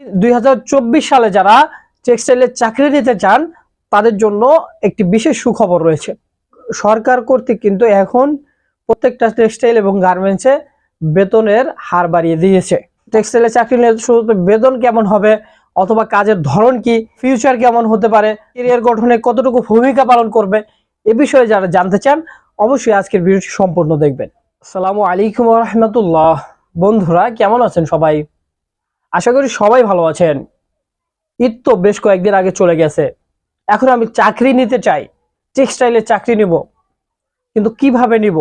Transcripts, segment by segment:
দুই হাজার চব্বিশ সালে যারা টেক্সটাইলের চাকরি নিতে চান, তাদের জন্য একটি বিশেষ সুখবর রয়েছে। সরকার কর্তৃক কিন্তু এখন প্রত্যেকটা টেক্সটাইল এবং গার্মেন্টসে বেতনের হার বাড়িয়ে দিয়েছে। টেক্সটাইলে চাকরি নিয়ে শুধু বেতন কেমন হবে অথবা কাজের ধরন কি ফিউচার কেমন হতে পারে কেরিয়ার গঠনে কতটুকু ভূমিকা পালন করবে, এ বিষয়ে যারা জানতে চান, অবশ্যই আজকের ভিডিওটি সম্পূর্ণ দেখবেন। আসসালামু আলাইকুম রহমতুল্লাহ। বন্ধুরা, কেমন আছেন সবাই? আশা করি সবাই ভালো আছেন। ঈদ তো বেশ কয়েকদিন আগে চলে গেছে। এখন আমি চাকরি নিতে চাই। টেক্সটাইলে চাকরি নিব। কিন্তু কীভাবে নিব?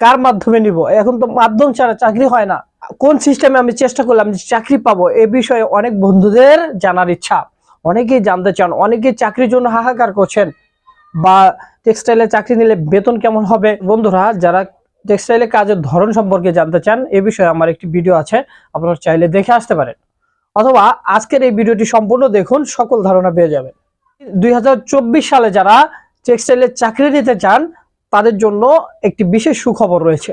কার মাধ্যমে নিব? এখন তো মাধ্যম ছাড়া চাকরি হয় না। কোন সিস্টেমে আমি চেষ্টা করলাম যে চাকরি পাবো, এ বিষয়ে অনেক বন্ধুদের জানার ইচ্ছা। অনেকেই জানতে চান, অনেকেই চাকরির জন্য হাহাকার করছেন। বা টেক্সটাইলে চাকরি নিলে বেতন কেমন হবে? বন্ধুরা, যারা টেক্সটাইলে কাজের ধরন সম্পর্কে জানতে চান, এ বিষয়ে আমার একটি ভিডিও আছে, আপনারা চাইলে দেখে আসতে পারেন। অথবা আজকের এই ভিডিওটি সম্পূর্ণ দেখুন, সকল ধারণা পেয়ে যাবেন। দুই হাজার চব্বিশ সালে যারা টেক্সটাইলে চাকরি নিতে চান, তাদের জন্য একটি বিশেষ সুখবর রয়েছে।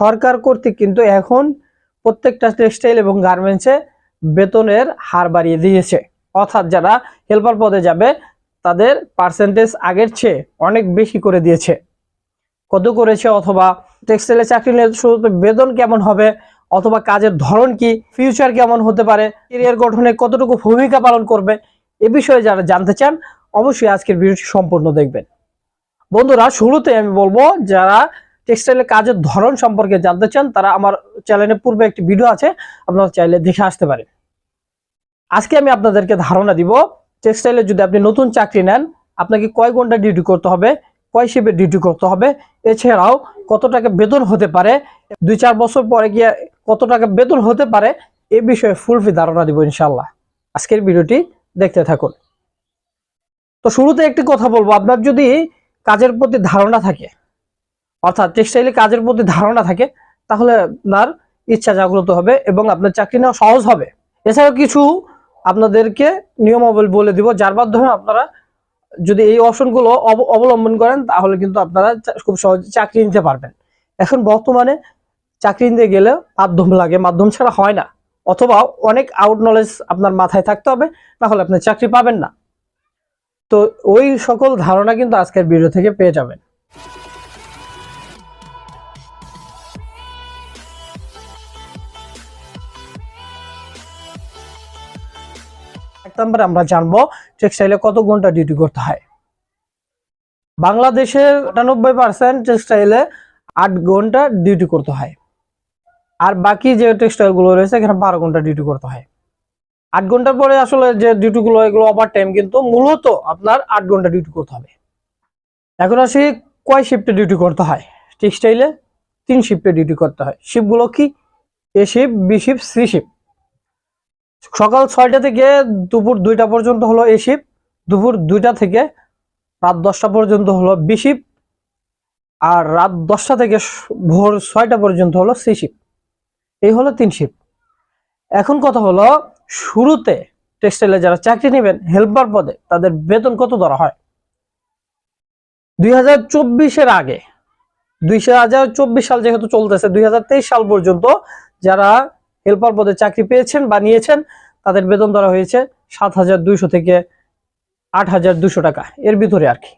সরকার কর্তৃক কিন্তু এখন প্রত্যেকটা টেক্সটাইল এবং গার্মেন্টসে বেতনের হার বাড়িয়ে দিয়েছে। অর্থাৎ যারা হেল্পার পদে যাবে, তাদের পার্সেন্টেজ আগের চেয়ে অনেক বেশি করে দিয়েছে। কত করেছে অথবা টেক্সটাইলে চাকরি নিয়ে শুধু বেতন কেমন হবে অথবা কাজের ধরন কি? ফিউচার কেমন হতে পারে? কেরিয়ার গঠনে কতটুকু ভূমিকা পালন করবে? এ বিষয়ে যারা জানতে চান, অবশ্যই আজকের ভিডিওটি সম্পূর্ণ দেখবেন। বন্ধুরা, শুরুতে আমি বলব, যারা টেক্সটাইলের কাজের ধরন সম্পর্কে জানতে চান, তারা আমার চ্যানেলের পূর্বে একটি ভিডিও আছে, আপনারা চাইলে দেখে আসতে পারেন। আজকে আমি আপনাদেরকে ধারণা দিব টেক্সটাইলে যদি আপনি নতুন চাকরি নেন, আপনাকে কয় ঘণ্টা ডিউটি করতে হবে? কয় শিফে ডিউটি করতে হবে? এছাড়াও কত টাকা বেতন হতে পারে, দুই চার বছর পরে গিয়ে কত টাকা বেতন হতে পারে, এ বিষয়ে ফুলফি ধারণা দিব ইনশাল্লাহ আজকের ভিডিওটি দেখতে থাকুন। তো শুরুতে একটি কথা বলব, আপনার যদি কাজের প্রতি ধারণা থাকে, অর্থাৎ টেক্সটাইলে কাজের প্রতি ধারণা থাকে, তাহলে আপনার ইচ্ছা জাগ্রত হবে এবং আপনার চাকরি নেওয়া সহজ হবে। এছাড়াও কিছু আপনাদেরকে নিয়মাবলী বলে দিব, যার মাধ্যমে আপনারা যদি এই অপশনগুলো অব- অবলম্বন করেন, তাহলে কিন্তু আপনারা খুব সহজে চাকরি নিতে পারবেন। এখন বর্তমানে চাকরি নিতে গেলে মাধ্যম লাগে, মাধ্যম ছাড়া হয় না। অথবা অনেক আউট নলেজ আপনার মাথায় থাকতে হবে তাহলে আপনি চাকরি পাবেন না। তো ওই সকল ধারণা কিন্তু আজকের ভিডিও থেকে পেয়ে যাবেন। নম্বরে আমরা জানব টেক্সটাইলে কত ঘণ্টা ডিউটি করতে হয়। বাংলাদেশের আটানব্বই পার্সেন্ট টেক্সটাইলে আট ঘণ্টা ডিউটি করতে হয়। আর বাকি যে টেক্সটাইলগুলো রয়েছে, এখানে বারো ঘণ্টা ডিউটি করতে হয়। আট ঘণ্টার পরে আসলে যে ডিউটি গুলো, এগুলো ওভার টাইম কিন্তু মূলত আপনার আট ঘণ্টা ডিউটি করতে হবে। এখন আসি কয় শিফটে ডিউটি করতে হয়? টেক্সটাইলে তিন শিফটে ডিউটি করতে হয়। শিফটগুলো কি? A shift B shift C shift সকাল ছয়টা থেকে দুপুর দুইটা পর্যন্ত হলো এ শিফট দুপুর দুইটা থেকে রাত দশটা পর্যন্ত হলো বি শিফট আর রাত দশটা থেকে ভোর ছয়টা পর্যন্ত হলো সি শিফট এই হলো তিন শিফট এখন কথা হলো, শুরুতে টেক্সটাইলে যারা চাকরি নেবেন হেল্পার পদে, তাদের বেতন কত ধরা হয়? দুই হাজার চব্বিশের আগে, দুই হাজার চব্বিশ সাল যেহেতু চলতেছে, দুই হাজার তেইশ সাল পর্যন্ত যারা হেল্পার পদে চাকরি পেয়েছেন বা নিয়েছেন, তাদের বেতন ধরা হয়েছে সাত হাজার দুইশো থেকে আট হাজার দুশো টাকা। এর ভিতরে আর কি।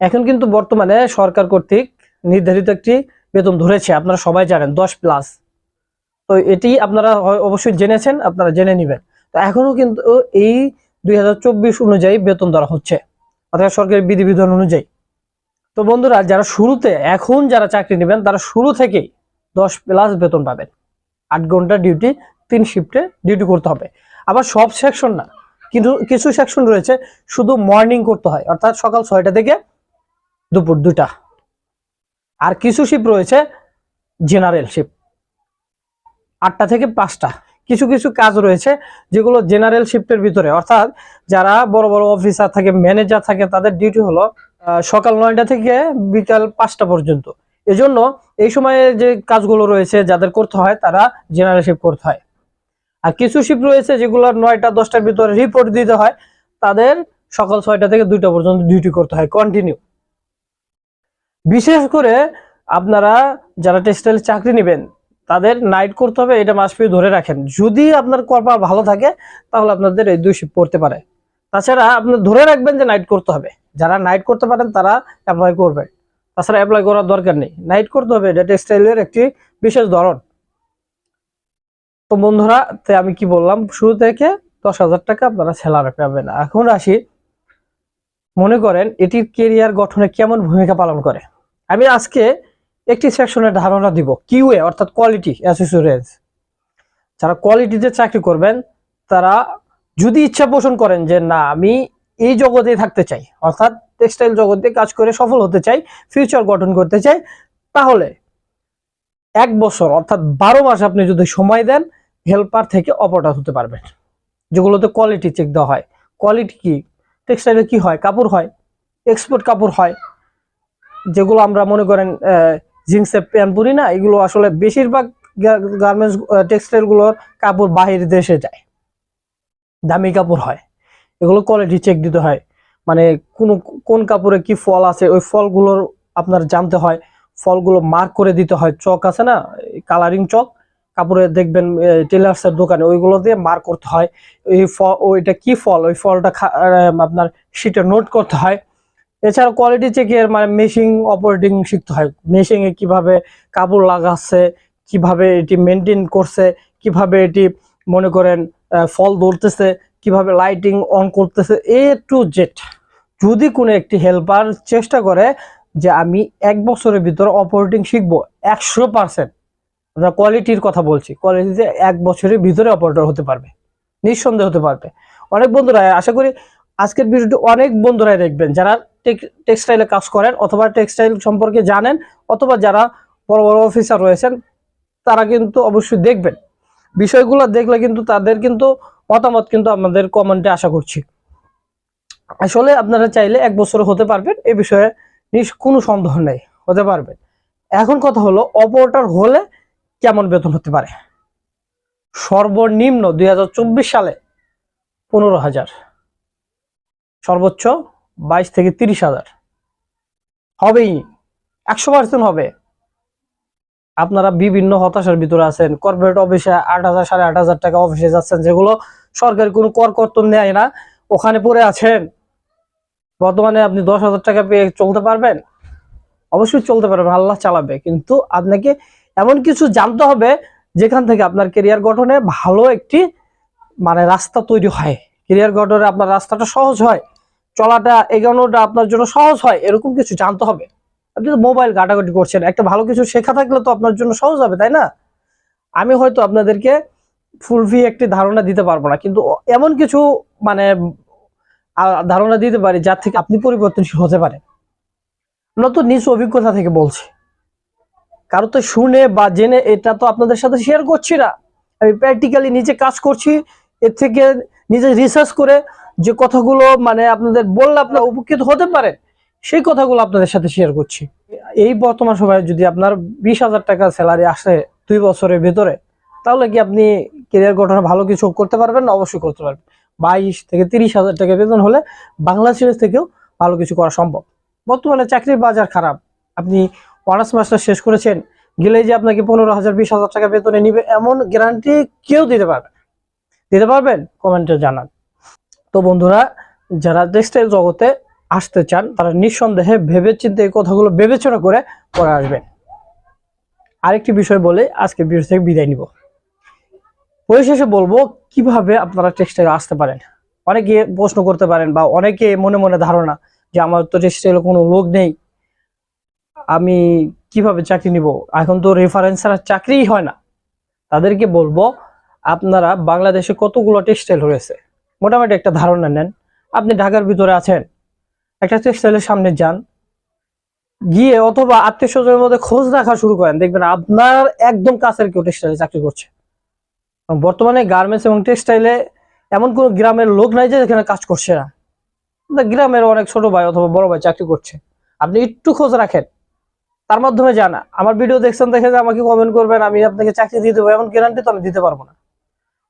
এখন কিন্তু বর্তমানে সরকার কর্তৃক নির্ধারিত একটি বেতন ধরেছে, আপনারা সবাই জানেন, দশ প্লাস। তো এটি আপনারা অবশ্যই জেনেছেন, আপনারা জেনে নেবেন। তো এখনও কিন্তু এই দুই হাজার চব্বিশ অনুযায়ী বেতন ধরা হচ্ছে, অর্থাৎ সরকারি বিধিবিধান অনুযায়ী। তো বন্ধুরা, যারা শুরুতে, এখন যারা চাকরি নেবেন, তারা শুরু থেকেই দশ প্লাস বেতন পাবেন। আট ঘণ্টা ডিউটি তিন শিফটে ডিউটি করতে হবে। আবার সব সেকশন না, কিন্তু কিছু সেকশন রয়েছে, শুধু মর্নিং করতে হয়, অর্থাৎ সকাল ছয়টা থেকে দুপুর দুটা আর কিছু শিফট রয়েছে জেনারেল শিফট আটটা থেকে পাঁচটা। কিছু কিছু কাজ রয়েছে, যেগুলো জেনারেল শিফটের ভিতরে, অর্থাৎ যারা বড় বড় অফিসার থাকে ম্যানেজার থাকে, তাদের ডিউটি হলো সকাল নয়টা থেকে বিকাল পাঁচটা পর্যন্ত। এজন্য এই সময়ে যে কাজগুলো রয়েছে, যাদের করতে হয়, তারা জেনারেল শিফট করতে হয়। আর কিছু শিফট রয়েছে যেগুলো নয়টা, দশটার ভিতরে রিপোর্ট দিতে হয়, তাদের সকাল ছয়টা থেকে দুইটা পর্যন্ত ডিউটি করতে হয় কন্টিনিউ বিশেষ করে আপনারা যারা টেক্সটাইল চাকরি নেবেন, তাদের নাইট করতে হবে, এটা মাসপি ধরে রাখেন। যদি আপনার কপাল ভালো থাকে, তাহলে আপনাদের এই দুই শিফট পড়তে পারে। তাছাড়া আপনি ধরে রাখবেন যে নাইট করতে হবে। যারা নাইট করতে পারেন, তারা অ্যাপ্লাই করবেন তাছাড়া অ্যাপ্লাই করার দরকার নেই। নাইট করতে হবে এটা টেক্সটাইলের একটি বিশেষ ধরন। তো বন্ধুরা, তে আমি কি বললাম? শুরু থেকে দশ হাজার টাকা আপনারা স্যালারি পাবেন। এখন আসি, মনে করেন এটির কেরিয়ার গঠনে কেমন ভূমিকা পালন করে। আমি আজকে একটি সেকশনের ধারণা দিব কিউএ অর্থাৎ কোয়ালিটি অ্যাসেসরিজ যারা কোয়ালিটিতে চাকরি করবেন, তারা যদি ইচ্ছা পোষণ করেন যে, না, আমি এই জগতে থাকতে চাই, অর্থাৎ টেক্সটাইল জগতে কাজ করে সফল হতে চাই ফিউচার গঠন করতে চাই, তাহলে এক বছর, অর্থাৎ বারো মাস আপনি যদি সময় দেন হেল্পার থেকে অপরাধ হতে পারবেন। যেগুলোতে কোয়ালিটি চেক দেওয়া হয়। কোয়ালিটি কি? টেক্সটাইলে কি হয়? কাপড় হয়। এক্সপোর্ট কাপড় হয়। যেগুলো আমরা মনে করেন জিন্সের প্যান্ট পরি না, এগুলো আসলে বেশিরভাগ গার্মেন্টস টেক্সটাইলগুলোর কাপড় বাহির দেশে যায়। দামি কাপড় হয়। এগুলো কোয়ালিটি চেক দিতে হয়। মানে কোন কোন কাপড়ে কি ফল আছে, ওই ফলগুলোর আপনার জানতে হয়। ফলগুলো মার্ক করে দিতে হয়। চক আছে না কালারিং চক। কাপড়ে দেখবেন টেলার্সের দোকানে ওইগুলো দিয়ে মার্ক করতে হয়। এই ফল ওইটা কি ফল? ওই ফলটা আপনার শিটে নোট করতে হয়। এছাড়া কোয়ালিটি চেকের মানে মেশিং অপারেটিং শিখতে হয়। মেশিংয়ে কীভাবে কাপড় লাগাচ্ছে, কীভাবে এটি মেনটেন করছে, কীভাবে এটি মনে করেন ফল ধরতেছে কীভাবে লাইটিং অন করতেছে এ টু জেড যদি কোনো একটি হেল্পার চেষ্টা করে যে আমি এক বছরের ভিতরে অপারেটিং শিখব একশো পার্সেন্ট আমরা কোয়ালিটির কথা বলছি কোয়ালিটিতে এক বছরের ভিতরে অপারেটর হতে পারবে, নিঃসন্দেহ হতে পারবে। অনেক বন্ধুরা, আশা করি আজকের ভিডিওটি অনেক বন্ধুরাই দেখবেন, যারা টেক্সটাইলে কাজ করেন অথবা টেক্সটাইল সম্পর্কে জানেন, অথবা যারা বড় বড় অফিসার রয়েছেন, তারা কিন্তু অবশ্যই দেখবেন। বিষয়গুলো দেখলে কিন্তু তাদের কিন্তু মতামত কিন্তু আমাদের কমেন্টে আশা করছি। আসলে আপনারা চাইলে এক বছর হতে পারবেন, এ বিষয়ে কোনো সন্দেহ নেই, হতে পারবেন। এখন কথা হলো, অপারেটর হলে কেমন বেতন হতে পারে? সর্বনিম্ন দুই হাজার চব্বিশ সালে পনেরো হাজার, সর্বোচ্চ বাইশ থেকে তিরিশ হাজার। হবেই, একশো পার্সেন্ট হবে। আপনারা বিভিন্ন হতাশার ভিতরে আছেন। কর্পোরেট অফিসে আট হাজার, সাড়ে আট হাজার টাকা অফিসে যাচ্ছেন, যেগুলো সরকারি কোনো কর কর্তন নেয় না। ওখানে পড়ে আছেন। বর্তমানে আপনি দশ হাজার টাকা পেয়ে চলতে পারবেন? অবশ্যই চলতে পারবেন, আল্লাহ চালাবে। কিন্তু আপনাকে এমন কিছু জানতে হবে, যেখান থেকে আপনার কেরিয়ার গঠনে ভালো একটি মানে রাস্তা তৈরি হয়। কেরিয়ার গঠনে আপনার রাস্তাটা সহজ হয়, চলাটা এগানোটা আপনার জন্য সহজ হয়, এরকম কিছু জানতে হবে। আপনি তো মোবাইল ঘাটাঘাটি করছেন। একটা ভালো কিছু শেখা থাকলে তো আপনার জন্য সহজ হবে, তাই না? আমি হয়তো আপনাদেরকে ফুল ফি একটি ধারণা দিতে পারব না, কিন্তু এমন কিছু মানে ধারণা দিতে পারি যার থেকে আপনি পরিবর্তনশীল হতে আমরা তো নিজ অভিজ্ঞতা থেকে বলছি। কারও তো শুনে বা জেনে এটা তো আপনাদের সাথে শেয়ার করছি না। আমি প্র্যাকটিক্যালি নিজে কাজ করছি, এর থেকে নিজে রিসার্চ করে যে কথাগুলো মানে আপনাদের বললে আপনারা উপকৃত হতে পারেন। সেই কথাগুলো আপনাদের সাথে শেয়ার করছি। এই বর্তমান সময়ে যদি আপনার বিশ হাজার টাকা স্যালারি আসে দুই বছরের ভেতরে, তাহলে কি আপনি কেরিয়ার গঠনে ভালো কিছু করতে পারবেন? না অবশ্যই করতে পারবেন। বাইশ থেকে তিরিশ হাজার টাকা বেতন হলে বাংলা সিরিজ থেকেও ভালো কিছু করা সম্ভব। বর্তমানে চাকরির বাজার খারাপ। আপনি অনার্স মাস্টার শেষ করেছেন, গেলেই যে আপনাকে পনেরো হাজার, বিশ হাজার টাকা বেতনে নিবে, এমন গ্যারান্টি কেউ দিতে পারবে দিতে পারবেন? কমেন্টে জানান। তো বন্ধুরা, যারা টেক্সটাইল জগতে আসতে চান, তারা নিঃসন্দেহে ভেবে চিন্তে এই কথাগুলো বিবেচনা করে পরে আসবেন। আরেকটি বিষয় বলে আজকে ভিডিও থেকে বিদায় নিব। পরিশেষে বলব, কীভাবে আপনারা টেক্সটাইল আসতে পারেন? অনেকে প্রশ্ন করতে পারেন বা অনেকে মনে মনে ধারণা যে আমার তো টেক্সটাইলে কোনো লোক নেই। আমি কীভাবে চাকরি নিব? এখন তো রেফারেন্স ছাড়া চাকরিই হয় না। তাদেরকে বলব, আপনারা বাংলাদেশে কতগুলো টেক্সটাইল রয়েছে? মোটামুটি একটা ধারণা নেন। আপনি ঢাকার ভিতরে আছেন একটা টেক্সটাইলের সামনে যান, গিয়ে অথবা আত্মীয় স্বজনের মধ্যে খোঁজ রাখা শুরু করেন। দেখবেন আপনার একদম কাছের কেউ টেক্সটাইলে চাকরি করছে। বর্তমানে গার্মেন্টস এবং টেক্সটাইলে এমন কোন গ্রামের লোক নাই যে এখানে কাজ করছে না। গ্রামের অনেক ছোট ভাই অথবা বড় ভাই চাকরি করছে। আপনি একটু খোঁজ রাখেন। তার মাধ্যমে জানা আমার ভিডিও দেখছেন দেখে যে আমাকে কমেন্ট করবেন, আমি আপনাকে চাকরি দিয়ে দেবো, এমন গ্যারান্টি তো আমি দিতে পারব না।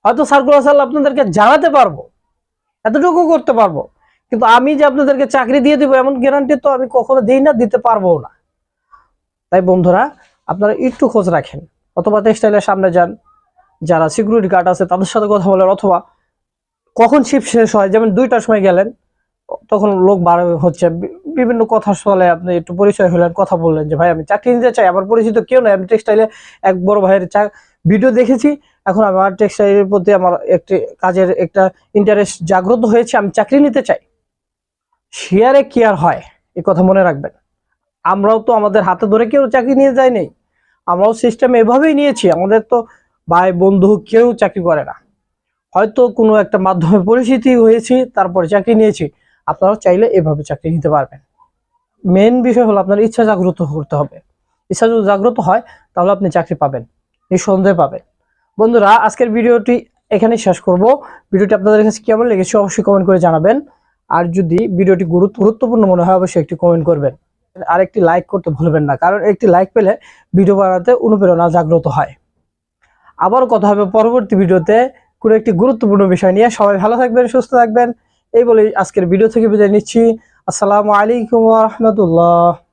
হয়তো সার্কুলার সাল আপনাদেরকে জানাতে পারব, এতটুকু করতে পারব। কিন্তু আমি যে আপনাদেরকে চাকরি দিয়ে দেবো এমন গ্যারান্টি তো আমি কখনো দিই না, দিতে পারব না। তাই বন্ধুরা, আপনারা একটু খোঁজ রাখেন, অথবা টেক্সটাইলের সামনে যান, যারা সিকিউরিটি গার্ড আছে, তাদের সাথে কথা বলেন, অথবা কখন শিফট শেষ হয়, যেমন দুইটার সময় গেলেন, তখন লোক বার হচ্ছে, বিভিন্ন কথা চলে আপনি একটু পরিচয় হলেন, কথা বললেন যে, ভাই, আমি চাকরি নিতে চাই, আমার পরিচিত কেউ নাই, আমি টেক্সটাইলে এক বড় ভাইয়ের চা- ভিডিও দেখেছি, এখন আমার টেক্সটাইলের প্রতি আমার একটি কাজের একটা ইন্টারেস্ট জাগ্রত হয়েছে, আমি চাকরি নিতে চাই। শেয়ারে কি আর হয়? এই কথা মনে রাখবেন। আমরাও তো আমাদের হাতে ধরে কেউ চাকরি নিয়ে যায়নি আমরাও সিস্টেম এভাবেই নিয়েছি। আমাদের তো ভাই, বন্ধু কেউ চাকরি করে না। হয়তো কোনো একটা মাধ্যমে পরিচিতি হয়েছি, তারপরে চাকরি নিয়েছি। আপনারাও চাইলে এভাবে চাকরি নিতে পারবেন। মেন বিষয় হলো আপনার ইচ্ছা জাগ্রত করতে হবে। ইচ্ছা যদি জাগ্রত হয়, তাহলে আপনি চাকরি পাবেন। নিঃসন্দেহে পাবেন। বন্ধুরা, আজকের ভিডিওটি এখানেই শেষ করব। ভিডিওটি আপনাদের কাছে কেমন লেগেছে অবশ্যই কমেন্ট করে জানাবেন। আর যদি ভিডিওটি গুরুত্ব গুরুত্বপূর্ণ মনে হয়, অবশ্যই একটি কমেন্ট করবেন। আর একটি লাইক করতে ভুলবেন না, কারণ একটি লাইক পেলে ভিডিও বানাতে অনুপ্রেরণা জাগ্রত হয়। আবার কথা হবে পরবর্তী ভিডিওতে কোনো একটি গুরুত্বপূর্ণ বিষয় নিয়ে। সবাই ভালো থাকবেন, সুস্থ থাকবেন। এই বলেই আজকের ভিডিও থেকে বিদায় নিচ্ছি। আসসালামু আলাইকুম রহমতুল্লাহ।